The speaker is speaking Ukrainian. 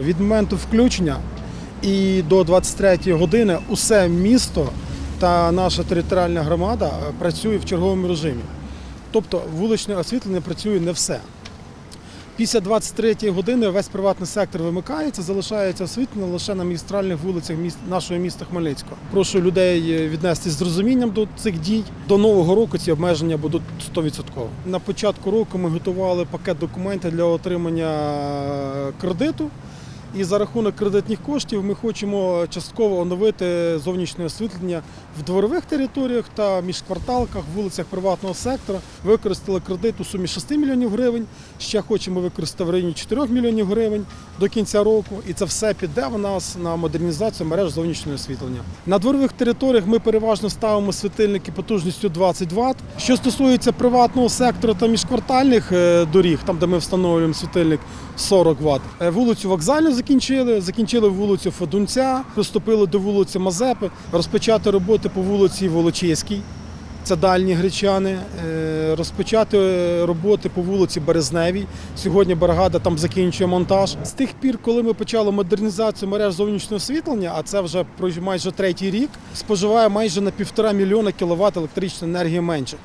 Від моменту включення і до 23 години усе місто та наша територіальна громада е, працює в черговому режимі. Тобто вуличне освітлення працює не все. Після 23 години весь приватний сектор вимикається, залишається освітлення лише на магістральних вулицях нашого міста Хмельницького. Прошу людей е, віднестись з розумінням до цих дій. До нового року ці обмеження будуть 100%. На початку року ми готували пакет документів для отримання е, кредиту. І за рахунок кредитних коштів ми хочемо частково оновити зовнішнє освітлення в дворових територіях та міжкварталках, вулицях приватного сектора. Використали кредит у сумі 6 мільйонів гривень. Ще хочемо використати в районі 4 мільйонів гривень до кінця року. І це все піде в нас на модернізацію мереж зовнішнього освітлення. На дворових територіях ми переважно ставимо світильники потужністю 20 Вт. Що стосується приватного сектору та міжквартальних е, доріг, там де ми встановлюємо світильник 40 Вт. Е, Вулицю вокзальну закінчили, закінчили вулицю Федунця, приступили до вулиці Мазепи, розпочати роботи по вулиці Волочиській. Це дальні гречани, Е, розпочати роботи по вулиці Березневій. Сьогодні бригада там закінчує монтаж. З тих пір, коли ми почали модернізацію мереж зовнішнього освітлення, а це вже майже третій рік, споживає майже на півтора мільйона кіловат електричної енергії менше.